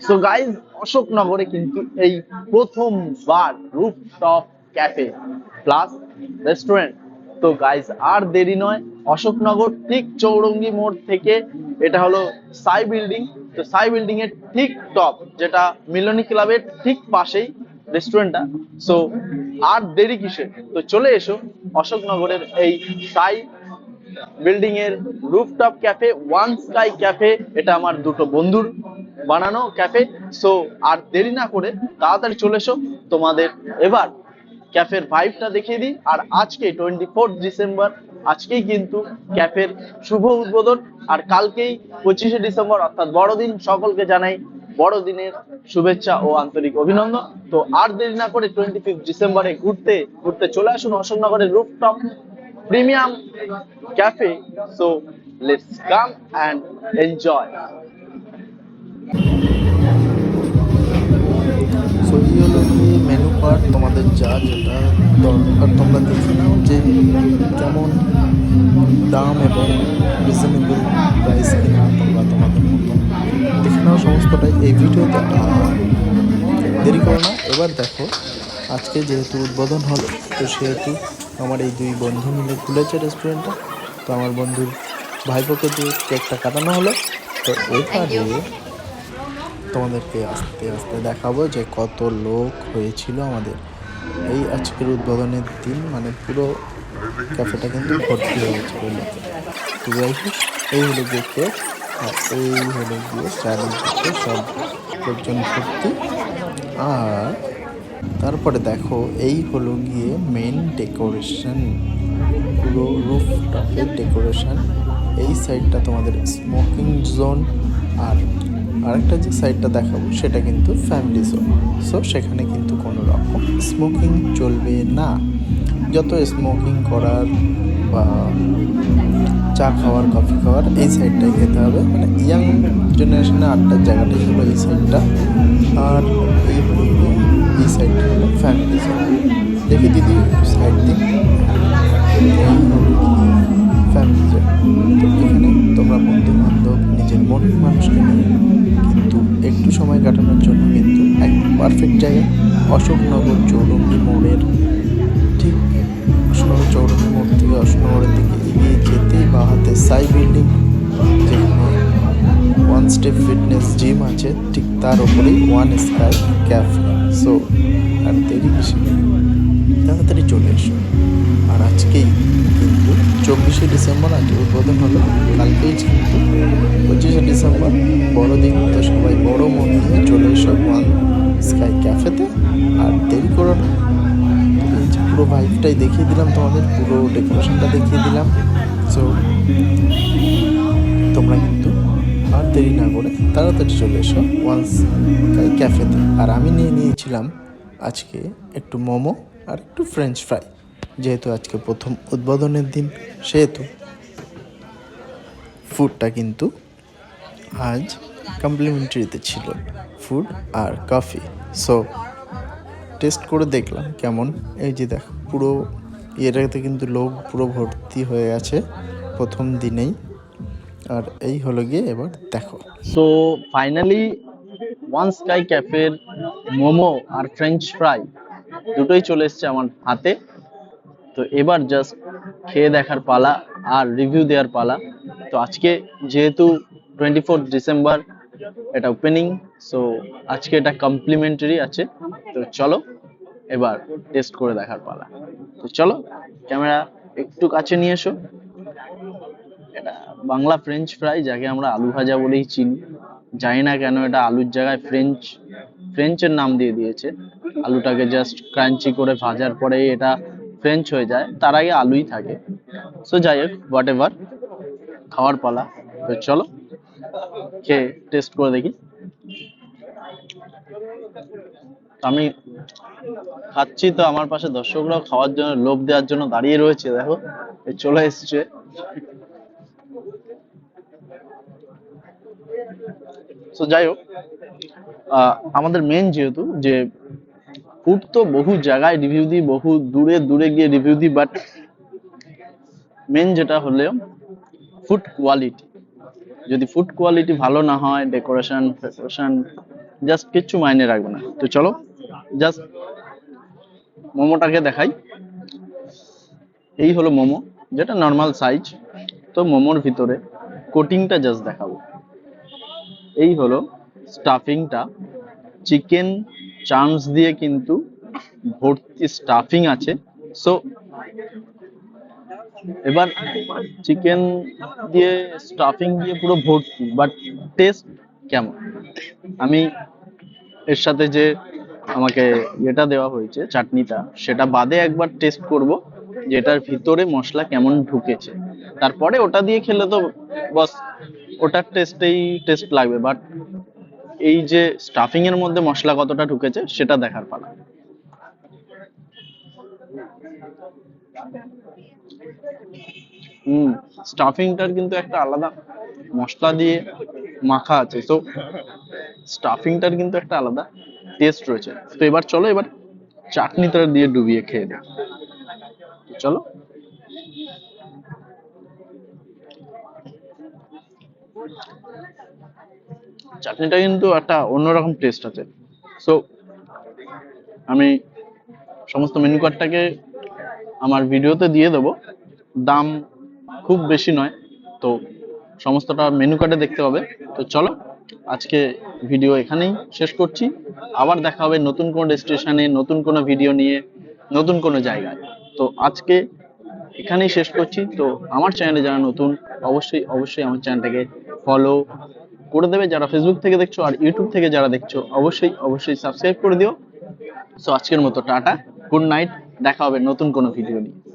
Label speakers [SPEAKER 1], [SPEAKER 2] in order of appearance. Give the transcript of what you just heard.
[SPEAKER 1] So guys অশোকনগরে কিন্তু এই প্রথমবার রুফটপ ক্যাফে প্লাস রেস্টুরেন্ট তো গাইজ আর দেরি নয় অশোকনগর ঠিক চৌরঙ্গি মোড় থেকে এটা হলো সাই বিল্ডিং তো সাই বিল্ডিং এর ঠিক টপ যেটা মিলনী ক্লাবের ঠিক পাশেই রেস্টুরেন্টটা সো আর দেরি কিসে তো চলে এসো অশোকনগরের এই সাই বিল্ডিং এর rooftop cafe, one sky cafe, এটা আমার দুটো বন্ধুর বানানো ক্যাফে। সো, আর দেরি না করে তাড়াতাড়ি চলে এসো। তোমাদের এবার ক্যাফের ভাইবটা দেখিয়ে দিই। আর আজকে টোয়েন্টি ফোর্থ ডিসেম্বর, আজকেই কিন্তু ক্যাফের শুভ উদ্বোধন। আর কালকেই পঁচিশে ডিসেম্বর, অর্থাৎ বড়দিন, সকলকে জানাই বড়দিনের শুভেচ্ছা ও আন্তরিক অভিনন্দন। তো আর দেরি না করে টোয়েন্টি ফিফথ ডিসেম্বরে ঘুরতে ঘুরতে চলে আসুন অশোকনগরের rooftop. Premium cafe. So, let's come and enjoy.
[SPEAKER 2] So এই হলো কি মেনু কার্ড তোমাদের যা যেটা দরকার, তোমরা দেখে নাও যে কেমন দাম এবং রিজনেবল প্রাইস কিনা তোমরা তোমাদের মতো দেখে নাও সমস্তটাই এই ভিডিওতে দেরি করো না এবার দেখো, আজকে যেহেতু উদ্বোধন হলো, তো সেহেতু আমার এই দুই বন্ধু মিলে খুলেছে রেস্টুরেন্টটা তো আমার বন্ধুর ভাইপোকে দিয়ে কেকটা কাটানো হলো। তো এবারে তোমাদেরকে আস্তে আস্তে দেখাবো যে কত লোক হয়েছিল আমাদের। এই আজকের উদ্বোধনের দিন মানে পুরো ক্যাফেটা কিন্তু ভর্তি হয়ে গেছিল লোকে তো যাই হোক এই হলো গিয়ে কেক আর এই হলো গিয়ে চারিদিকে সব লোকজন ভর্তি। আর তারপরে দেখো, এই হলো গিয়ে মেন ডেকোরেশন পুরো রুফটপের ডেকোরেশন এই সাইডটা তোমাদের স্মোকিং জোন আর আরেকটা যে সাইডটা দেখাবো, সেটা কিন্তু ফ্যামিলি জোন সো সেখানে কিন্তু কোনো রকম স্মোকিং চলবে না। যত স্মোকিং করার বা চা খাওয়ার কফি খাওয়ার, এই সাইডটাই খেতে হবে। মানে ইয়াং জেনারেশনে আটটার জায়গাটাই হলো এই সাইডটা আর এই সাইডটা ফ্যামিলি জোন দেখি দিদি সাইড দিন ফ্যামিলি তো এখানে তোমরা বন্ধু বান্ধব নিজের মনের মানুষকে কিন্তু একটু সময় কাটানোর জন্য কিন্তু এক পারফেক্ট জায়গা অশোকনগর চৌরঙ্গি মোড়ের ঠিক অশোকনগর চৌরঙ্গি মোড় থেকে অশোকনগরের দিকে এগিয়ে যেতেই বা হাতে সাই বিল্ডিং যেখানে ওয়ান স্টেপ ফিটনেস জিম আছে, ঠিক তার ওপরেই ওয়ান স্কাই ক্যাফে সো আর দেরি বেশি তাড়াতাড়ি চলে এসো। আর আজকেই কিন্তু চব্বিশে ডিসেম্বর, আজকে উদ্বোধন হলো। কালকেই কিন্তু পঁচিশে ডিসেম্বর, বড়দিন। তো সবাই বড় মন নিয়ে চলে এসো ওয়ান স্কাই ক্যাফেতে। আর দেরি করো না। পুরো ভাইবটাই দেখিয়ে দিলাম তোমাদের, পুরো ডেকোরেশনটা দেখিয়ে দিলাম। সো তোমরা আর দেরি না করে তাড়াতাড়ি চলে এসো ওয়ান্স ক্যাফেতে। আর আমি নিয়ে নিয়েছিলাম আজকে একটু মোমো আর একটু ফ্রেঞ্চ ফ্রাই যেহেতু আজকে প্রথম উদ্বোধনের দিন, সেহেতু ফুডটা কিন্তু আজ কমপ্লিমেন্টারিতে ছিল ফুড আর কফি সো টেস্ট করে দেখলাম কেমন। এই যে দেখো, পুরো ইয়েটাতে কিন্তু লোক পুরো ভর্তি হয়ে আছে প্রথম দিনেই। আর এই হলো গিয়ে এবার দেখো।
[SPEAKER 1] সো ফাইনালি ওয়ান স্কাই ক্যাফের মোমো আর ফ্রেঞ্চ ফ্রাই দুটোই চলে এসছে আমার হাতে। তো এবার জাস্ট খেয়ে দেখার পালা আর রিভিউ দেওয়ার পালা। তো আজকে যেহেতু টোয়েন্টি ফোর্থ ডিসেম্বর এটা ওপেনিং সো আজকে এটা কমপ্লিমেন্টারি আছে। তো চলো, এবার টেস্ট করে দেখার পালা। তো চলো, ক্যামেরা একটু কাছে নিয়ে এসো। এটা বাংলা ফ্রেঞ্চ ফ্রাই যাকে আমরা আলু ভাজা বলেই চিনি। জানি না কেন এটা আলুর জায়গায় ফ্রেঞ্চ ফ্রেঞ্চের নাম দিয়ে দিয়েছে। আলুটাকে জাস্ট ক্রাঞ্চি করে ভাজার পরে এটা ফ্রেঞ্চ হয়ে যায়। তার আগে আলুই থাকে। সো যাই হোক হোয়াট এভার খাওয়ার পালা। তো চলো, খেয়ে টেস্ট করে দেখি। আমি খাচ্ছি তো আমার পাশে দর্শকরাও খাওয়ার জন্য, লোভ দেওয়ার জন্য দাঁড়িয়ে রয়েছে, দেখো। চলে এসছে। তো যাই হোক আমাদের মেন যেহেতু যে ফুড তো বহু জায়গায় রিভিউ দিই, বহু দূরে দূরে গিয়ে রিভিউ দিই বাট মেন যেটা হলেও ফুড কোয়ালিটি যদি ফুড কোয়ালিটি ভালো না হয় ডেকোরেশন ফেকোরেশন জাস্ট কিচ্ছু মাইনে রাখবে না। তো চলো জাস্ট মোমোটাকে দেখাই। এই হলো মোমো, যেটা নর্মাল সাইজ তো মোমোর ভিতরে কোটিংটা জাস্ট দেখাবো। এই হলো স্টাফিংটা। চিকেন চান্স দিয়ে কিন্তু ভর্তি স্টাফিং আছে। সো এবার চিকেন দিয়ে স্টাফিং দিয়ে পুরো ভর্তি বাট টেস্ট কেমন? আমি এর সাথে যে আমাকে এটা দেওয়া হয়েছে, চাটনিটা, সেটা বাদে একবার টেস্ট করব যে এটার ভিতরে মশলা কেমন ঢুকেছে। তারপরে ওটা দিয়ে খেলে তো বস ওটার টেস্টেই টেস্ট লাগবে বাট এই যে স্টাফিং এর মধ্যে মশলা কতটা ঢুকেছে, সেটা দেখার পালা। হুম স্টাফিংটার কিন্তু একটা আলাদা মশলা দিয়ে মাখা আছে তো স্টাফিংটার কিন্তু একটা আলাদা টেস্ট রয়েছে। তো এবার চলো, এবার চাটনিটা দিয়ে ডুবিয়ে খেয়ে দিই চলো। চাটনিটা কিন্তু একটা অন্যরকম টেস্ট আছে। সো আমি সমস্ত মেনু কার্ডটাকে আমার ভিডিওতে দিয়ে দেবো। দাম খুব বেশি নয়, তো সমস্তটা মেনু কার্ডে দেখতে হবে তো চলো, আজকে ভিডিও এখানেই শেষ করছি। আবার দেখা হবে নতুন কোনো ডেস্টিনেশনে নতুন কোনো ভিডিও নিয়ে, নতুন কোনো জায়গায়। তো আজকে এখানেই শেষ করছি। তো আমার চ্যানেলে যারা নতুন, অবশ্যই অবশ্যই আমার চ্যানেলটাকে ফলো করে দেবে যারা ফেসবুক থেকে দেখছ আর ইউটিউব থেকে যারা দেখছ, অবশ্যই অবশ্যই সাবস্ক্রাইব করে দিও। সো আজকের মতো, টাটা গুড নাইট দেখা হবে নতুন কোনো ভিডিও নিয়ে।